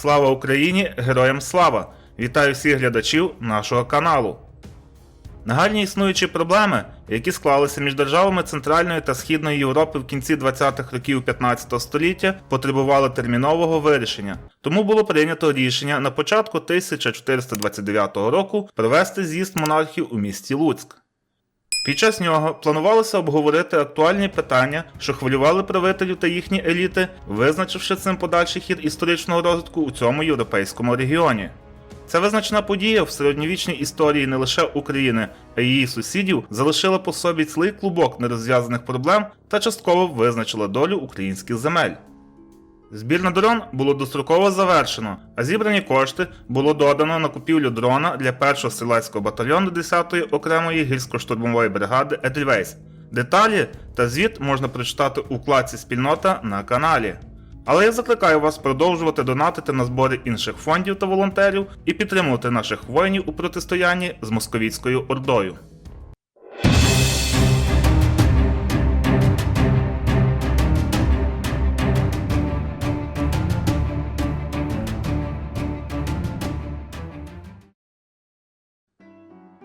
Слава Україні! Героям слава! Вітаю всіх глядачів нашого каналу. Нагальні існуючі проблеми, які склалися між державами Центральної та Східної Європи в кінці 20-х років 15 століття, потребували термінового вирішення. Тому було прийнято рішення на початку 1429 року провести з'їзд монархів у місті Луцьк. Під час нього планувалося обговорити актуальні питання, що хвилювали правителів та їхні еліти, визначивши цим подальший хід історичного розвитку у цьому європейському регіоні. Ця визначна подія в середньовічній історії не лише України, а й її сусідів залишила по собі цілий клубок нерозв'язаних проблем та частково визначила долю українських земель. Збір на дрон було достроково завершено, а зібрані кошти було додано на купівлю дрона для першого стрілецького батальйону 10-ї окремої гірсько-штурмової бригади Едельвейс. Деталі та звіт можна прочитати у вкладці спільнота на каналі. Але я закликаю вас продовжувати донатити на збори інших фондів та волонтерів і підтримувати наших воїнів у протистоянні з московітською ордою.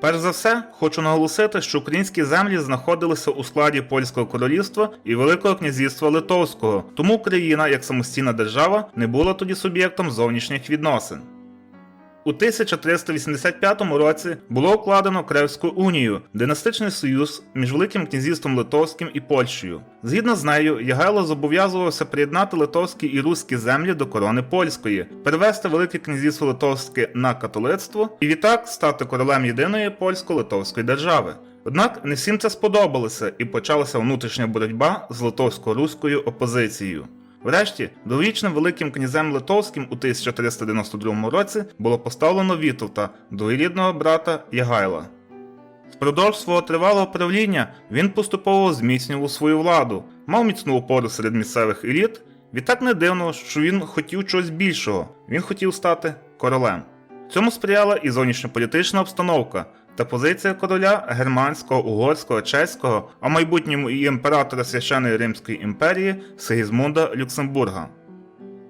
Перш за все, хочу наголосити, що українські землі знаходилися у складі Польського королівства і Великого князівства Литовського, тому Україна, як самостійна держава, не була тоді суб'єктом зовнішніх відносин. У 1385 році було укладено Кревську унію, династичний союз між Великим князівством Литовським і Польщею. Згідно з нею, Ягайло зобов'язувався приєднати литовські і руські землі до корони польської, перевести Велике князівство Литовське на католицтво і відтак стати королем єдиної польсько-литовської держави. Однак не всім це сподобалося і почалася внутрішня боротьба з литовсько-руською опозицією. Врешті, довічним великим князем Литовським у 1392 році було поставлено Вітовта, двоюрідного брата Ягайла. Впродовж свого тривалого правління він поступово зміцнював свою владу, мав міцну опору серед місцевих еліт. Відтак не дивно, що він хотів чогось більшого, він хотів стати королем. Цьому сприяла і зовнішньополітична обстановка та позиція короля германського, угорського, чеського, а майбутньому і імператора священої Римської імперії Сигізмунда Люксембурга.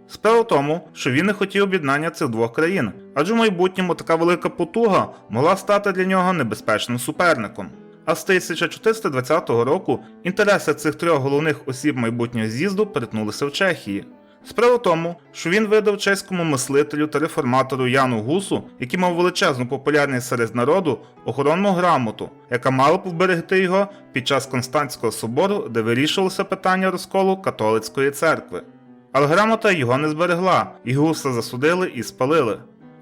Справа в тому, що він не хотів об'єднання цих двох країн, адже в майбутньому така велика потуга могла стати для нього небезпечним суперником. А з 1420 року інтереси цих трьох головних осіб майбутнього з'їзду перетнулися в Чехії. Справа в тому, що він видав чеському мислителю та реформатору Яну Гусу, який мав величезну популярність серед народу, охоронну грамоту, яка мала б вберегти його під час Константського собору, де вирішувалося питання розколу католицької церкви. Але грамота його не зберегла, і гуса засудили і спалили.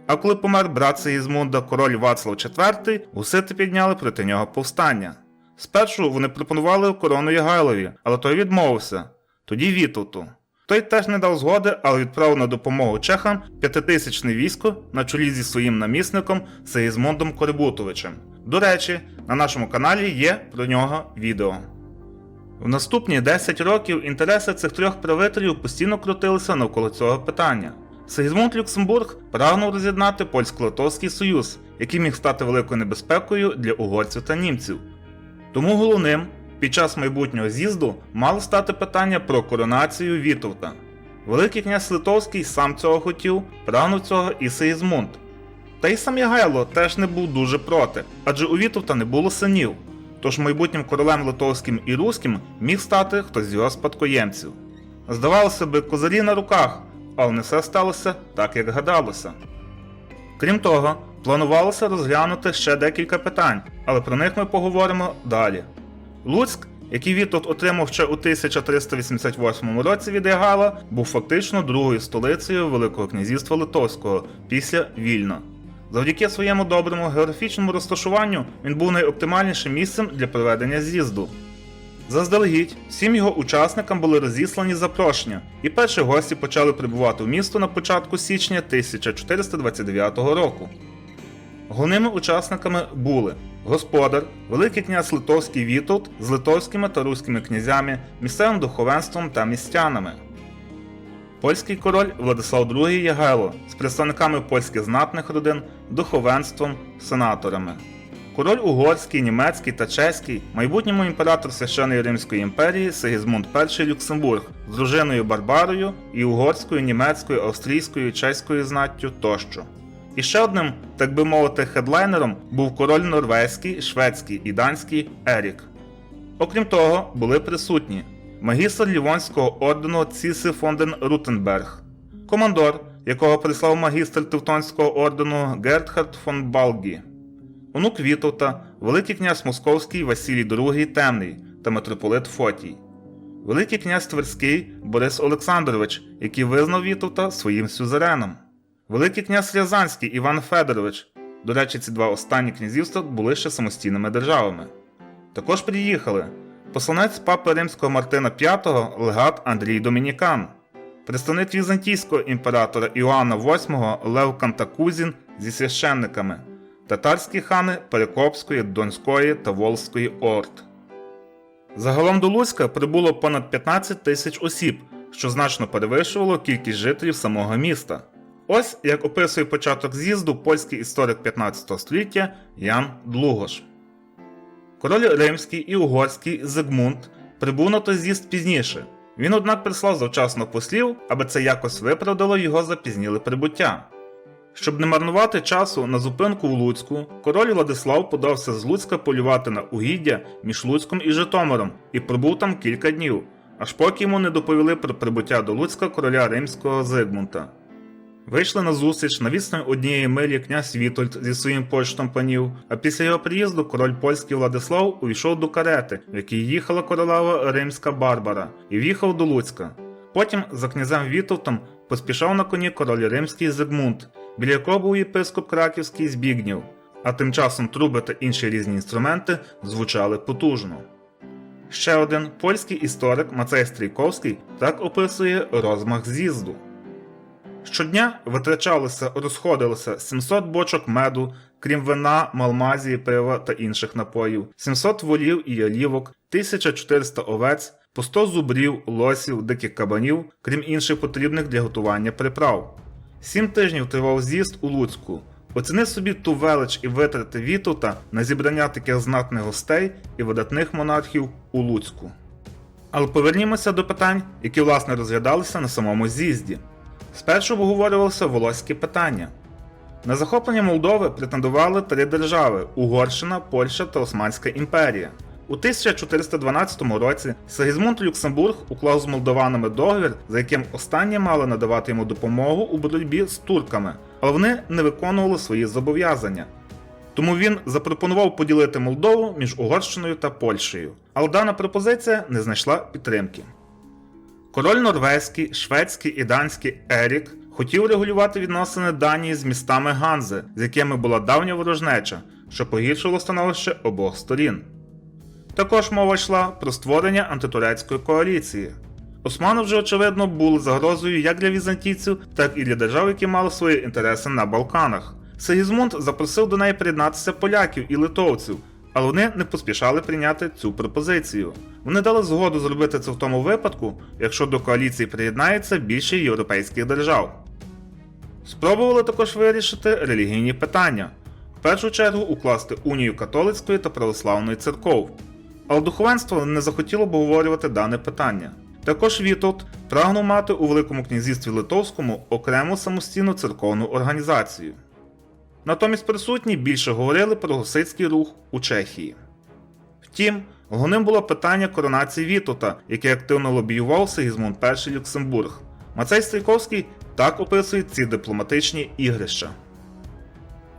А коли помер брат Сигізмунда король Вацлав IV, гусити підняли проти нього повстання. Спершу вони пропонували корону Ягайлові, але той відмовився. Тоді Вітовту. Той теж не дав згоди, але відправив на допомогу чехам п'ятитисячне військо на чолі зі своїм намісником Сигізмундом Корибутовичем. До речі, на нашому каналі є про нього відео. В наступні 10 років інтереси цих трьох правителів постійно крутилися навколо цього питання. Сигізмунд Люксембург прагнув роз'єднати польсько-литовський союз, який міг стати великою небезпекою для угорців та німців. Тому головним під час майбутнього з'їзду мало стати питання про коронацію Вітовта. Великий князь Литовський сам цього хотів, прагнув цього і Сигізмунд. Та й сам Ягайло теж не був дуже проти, адже у Вітовта не було синів, тож майбутнім королем литовським і руським міг стати хтось з його спадкоємців. Здавалося би, козарі на руках, але не все сталося так, як гадалося. Крім того, планувалося розглянути ще декілька питань, але про них ми поговоримо далі. Луцьк, який Вітовт отримав ще у 1388 році від Ягала, був фактично другою столицею Великого князівства Литовського після Вільна. Завдяки своєму доброму географічному розташуванню він був найоптимальнішим місцем для проведення з'їзду. Заздалегідь всім його учасникам були розіслані запрошення, і перші гості почали прибувати в місто на початку січня 1429 року. Головними учасниками були господар, Великий князь Литовський Вітовт з литовськими та руськими князями, місцевим духовенством та містянами. Польський король Владислав II Ягайло з представниками польських знатних родин, духовенством, сенаторами. Король угорський, німецький та чеський, майбутньому імператор священої Римської імперії Сигізмунд І Люксембург з дружиною Барбарою і угорською, німецькою, австрійською, чеською знаттю тощо. І ще одним, так би мовити, хедлайнером був король норвезький, шведський і данський Ерік. Окрім того, були присутні магістр Лівонського ордену Ціси Фонден Рутенберг, командор, якого прислав магістр Тевтонського ордену Гертхард фон Балгі, онук Вітовта, Великий князь Московський Василій II Темний та митрополит Фотій, Великий князь Тверський Борис Олександрович, який визнав Вітовта своїм сюзереном, Великий князь Рязанський Іван Федорович. До речі, ці два останні князівства були ще самостійними державами. Також приїхали посланець папи римського Мартина V легат Андрій Домінікан, представник візантійського імператора Іоанна VIII Лев Кантакузін зі священниками, татарські хани Перекопської, Донської та Волзької орд. Загалом до Луцька прибуло понад 15 тисяч осіб, що значно перевищувало кількість жителів самого міста. Ось як описує початок з'їзду польський історик 15 століття Ян Длугош. Король римський і угорський Зигмунд прибув на той з'їзд пізніше. Він, однак, прислав завчасно послів, аби це якось виправдало його запізніле прибуття. Щоб не марнувати часу на зупинку в Луцьку, король Владислав подався з Луцька полювати на угіддя між Луцьком і Житомиром і пробув там кілька днів, аж поки йому не доповіли про прибуття до Луцька короля римського Зигмунта. Вийшли на зустріч на відстань однієї милі князь Вітольд зі своїм почтом панів, а після його приїзду король польський Владислав увійшов до карети, в якій їхала королева римська Барбара, і в'їхав до Луцька. Потім за князем Вітовтом поспішав на коні король римський Зигмунд, біля якого був єпископ Краківський Збігнів, а тим часом труби та інші різні інструменти звучали потужно. Ще один польський історик Мацей Стрійковський так описує розмах з'їзду. Щодня витрачалося, розходилося 700 бочок меду, крім вина, малмазії, пива та інших напоїв, 700 волів і ялівок, 1400 овець, по 100 зубрів, лосів, диких кабанів, крім інших потрібних для готування приправ. Сім тижнів тривав з'їзд у Луцьку. Оціни собі ту велич і витрати Вітута на зібрання таких знатних гостей і видатних монархів у Луцьку. Але повернімося до питань, які власне розглядалися на самому з'їзді. Спершу обговорювалося волоське питання. На захоплення Молдови претендували три держави Угорщина, Польща та Османська імперія. У 1412 році Сигізмунд Люксембург уклав з молдованами договір, за яким останні мали надавати йому допомогу у боротьбі з турками, але вони не виконували свої зобов'язання. Тому він запропонував поділити Молдову між Угорщиною та Польщею, але дана пропозиція не знайшла підтримки. Король норвезький, шведський і данський Ерік хотів регулювати відносини Данії з містами Ганзи, з якими була давня ворожнеча, що погіршило становище обох сторін. Також мова йшла про створення антитурецької коаліції. Османи вже, очевидно, були загрозою як для візантійців, так і для держав, які мали свої інтереси на Балканах. Сигізмунд запросив до неї приєднатися поляків і литовців, але вони не поспішали прийняти цю пропозицію. Вони дали згоду зробити це в тому випадку, якщо до коаліції приєднається більше європейських держав. Спробували також вирішити релігійні питання, в першу чергу укласти унію католицької та православної церков. Але духовенство не захотіло обговорювати дане питання. Також Вітовт прагнув мати у Великому князівстві Литовському окрему самостійну церковну організацію. Натомість присутні більше говорили про гусицький рух у Чехії. Втім, головним було питання коронації Вітота, яке активно лобіював Сигізмунд І Люксембург. Мацей Стрійковський так описує ці дипломатичні ігрища.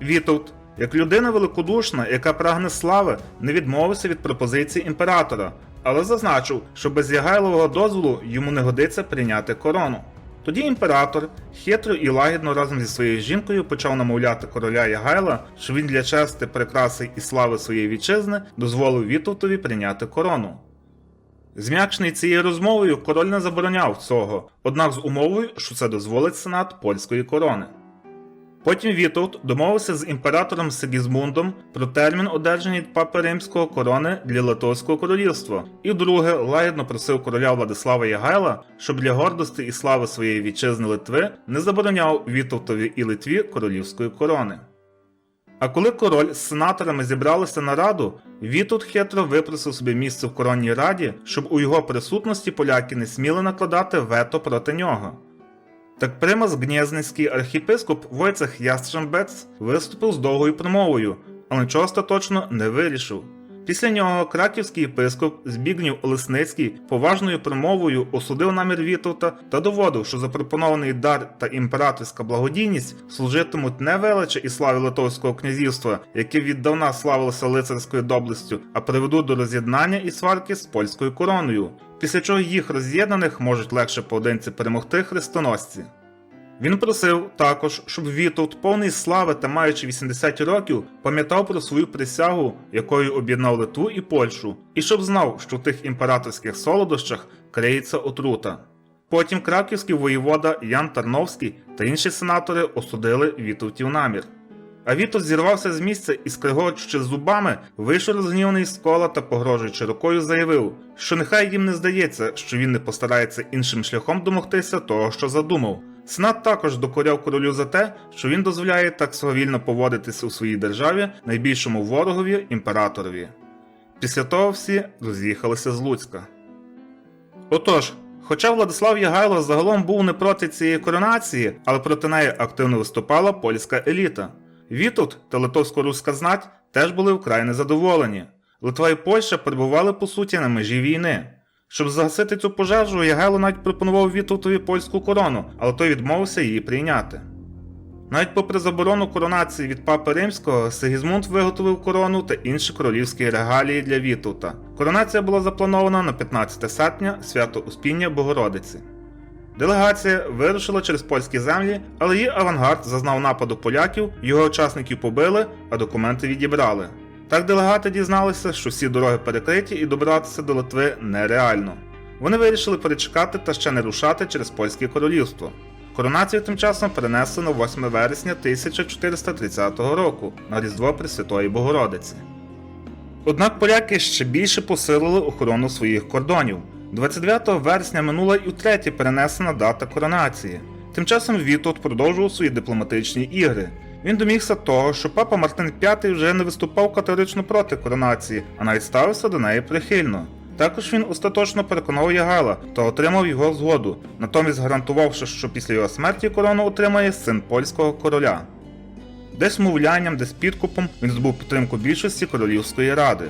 Вітовт, як людина великодушна, яка прагне слави, не відмовився від пропозиції імператора, але зазначив, що без Ягайлового дозволу йому не годиться прийняти корону. Тоді імператор хитро і лагідно разом зі своєю жінкою почав намовляти короля Ягайла, що він для чести, прикраси і слави своєї вітчизни дозволив Вітовтові прийняти корону. Зм'якшений цією розмовою король не забороняв цього, однак з умовою, що це дозволить сенат польської корони. Потім Вітовт домовився з імператором Сигізмундом про термін одержання папи римського корони для Литовського королівства, і вдруге лагідно просив короля Владислава Ягайла, щоб для гордості і слави своєї вітчизни Литви не забороняв Вітовтові і Литві королівської корони. А коли король з сенаторами зібралися на раду, Вітут хитро випросив собі місце в коронній раді, щоб у його присутності поляки не сміли накладати вето проти нього. Так примас гнязницький архіпископ Войцех Ястребец виступив з довгою промовою, але нічого остаточно не вирішив. Після нього краківський єпископ Збігнів Олесницький поважною промовою осудив намір Вітовта та доводив, що запропонований дар та імператорська благодійність служитимуть не величі і славі Литовського князівства, яке віддавна славилося лицарською доблестю, а приведуть до роз'єднання і сварки з польською короною, після чого їх роз'єднаних можуть легше поодинці перемогти хрестоносці. Він просив також, щоб Вітовт, повний слави та маючи 80 років, пам'ятав про свою присягу, якою об'єднав Литву і Польщу, і щоб знав, що в тих імператорських солодощах криється отрута. Потім краківський воєвода Ян Тарновський та інші сенатори осудили Вітовтів намір. А Вітовт зірвався з місця і, скригочучи зубами, вийшов розгніваний з кола та, погрожуючи рукою, заявив, що нехай їм не здається, що він не постарається іншим шляхом домогтися того, що задумав. Сенат також докоряв королю за те, що він дозволяє так свавільно поводитися у своїй державі найбільшому ворогові імператорові. Після того всі роз'їхалися з Луцька. Отож, хоча Владислав Ягайло загалом був не проти цієї коронації, але проти неї активно виступала польська еліта. Вітут та литовсько-руська знать теж були вкрай незадоволені. Литва і Польща перебували по суті на межі війни. Щоб загасити цю пожежу, Ягайло навіть пропонував Вітовтові польську корону, але той відмовився її прийняти. Навіть попри заборону коронації від папи римського, Сигізмунд виготовив корону та інші королівські регалії для Вітовта. Коронація була запланована на 15 серпня свято Успіння Богородиці. Делегація вирушила через польські землі, але її авангард зазнав нападу поляків, його учасників побили, а документи відібрали. Так делегати дізналися, що всі дороги перекриті і добратися до Литви нереально. Вони вирішили перечекати та ще не рушати через польське королівство. Коронацію тим часом перенесли на 8 вересня 1430 року на Різдво Пресвятої Богородиці. Однак поляки ще більше посилили охорону своїх кордонів. 29 вересня минула і втретє перенесена дата коронації. Тим часом Вітот продовжував свої дипломатичні ігри. Він домігся того, що папа Мартин V вже не виступав категорично проти коронації, а навіть ставився до неї прихильно. Також він остаточно переконав Ягала та отримав його згоду, натомість гарантувавши, що після його смерті корону отримає син польського короля. Десь мовлянням, десь підкупом він здобув підтримку більшості королівської ради.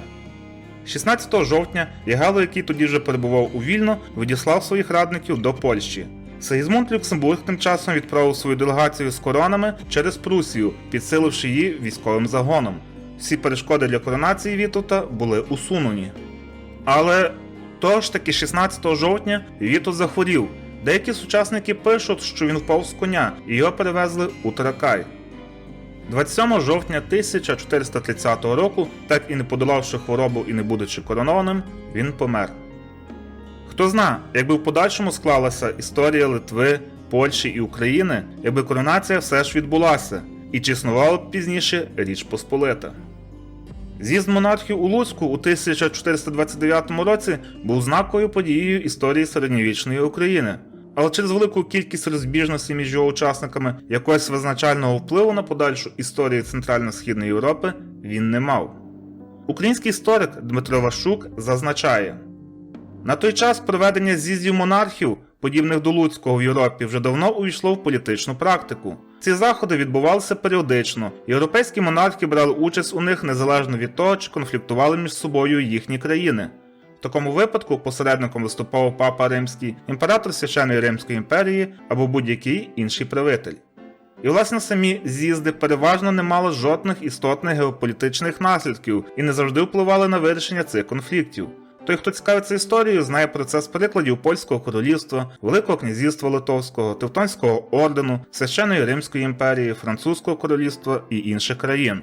16 жовтня Ягало, який тоді вже перебував у Вільно, відіслав своїх радників до Польщі. Сигізмунд Люксембург тим часом відправив свою делегацію з коронами через Прусію, підсиливши її військовим загоном. Всі перешкоди для коронації Вітута були усунені. Але того ж таки 16 жовтня Вітут захворів. Деякі сучасники пишуть, що він впав з коня і його перевезли у Таракай. 27 жовтня 1430 року, так і не подолавши хворобу і не будучи коронованим, він помер. Хто зна, якби в подальшому склалася історія Литви, Польщі і України, якби коронація все ж відбулася, і чи існувала б пізніше Річ Посполита. З'їзд монархів у Луцьку у 1429 році був знаковою подією історії середньовічної України, але через велику кількість розбіжностей між його учасниками якогось визначального впливу на подальшу історію Центрально-Східної Європи він не мав. Український історик Дмитро Вашук зазначає. На той час проведення з'їздів монархів, подібних до Луцького в Європі, вже давно увійшло в політичну практику. Ці заходи відбувалися періодично. Європейські монархи брали участь у них незалежно від того, чи конфліктували між собою їхні країни. В такому випадку посередником виступав папа Римський, імператор Священної Римської імперії або будь-який інший правитель. І власне самі з'їзди переважно не мали жодних істотних геополітичних наслідків і не завжди впливали на вирішення цих конфліктів. Той, хто цікавиться історією, знає про це з прикладів Польського королівства, Великого князівства Литовського, Тевтонського ордену, Священної Римської імперії, Французького королівства і інших країн.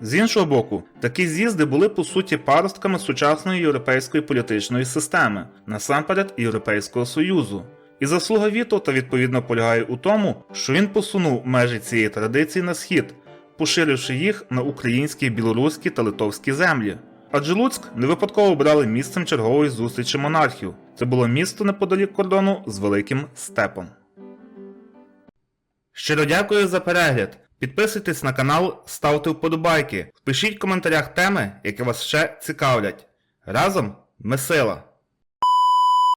З іншого боку, такі з'їзди були по суті паростками сучасної європейської політичної системи, насамперед Європейського Союзу. І заслуга Вітовта відповідно полягає у тому, що він посунув межі цієї традиції на схід, поширивши їх на українські, білоруські та литовські землі. Адже Луцьк не випадково обрали місцем чергової зустрічі монархів. Це було місто неподалік кордону з Великим Степом. Щиро дякую за перегляд. Підписуйтесь на канал, ставте вподобайки, пишіть в коментарях теми, які вас ще цікавлять. Разом ми сила!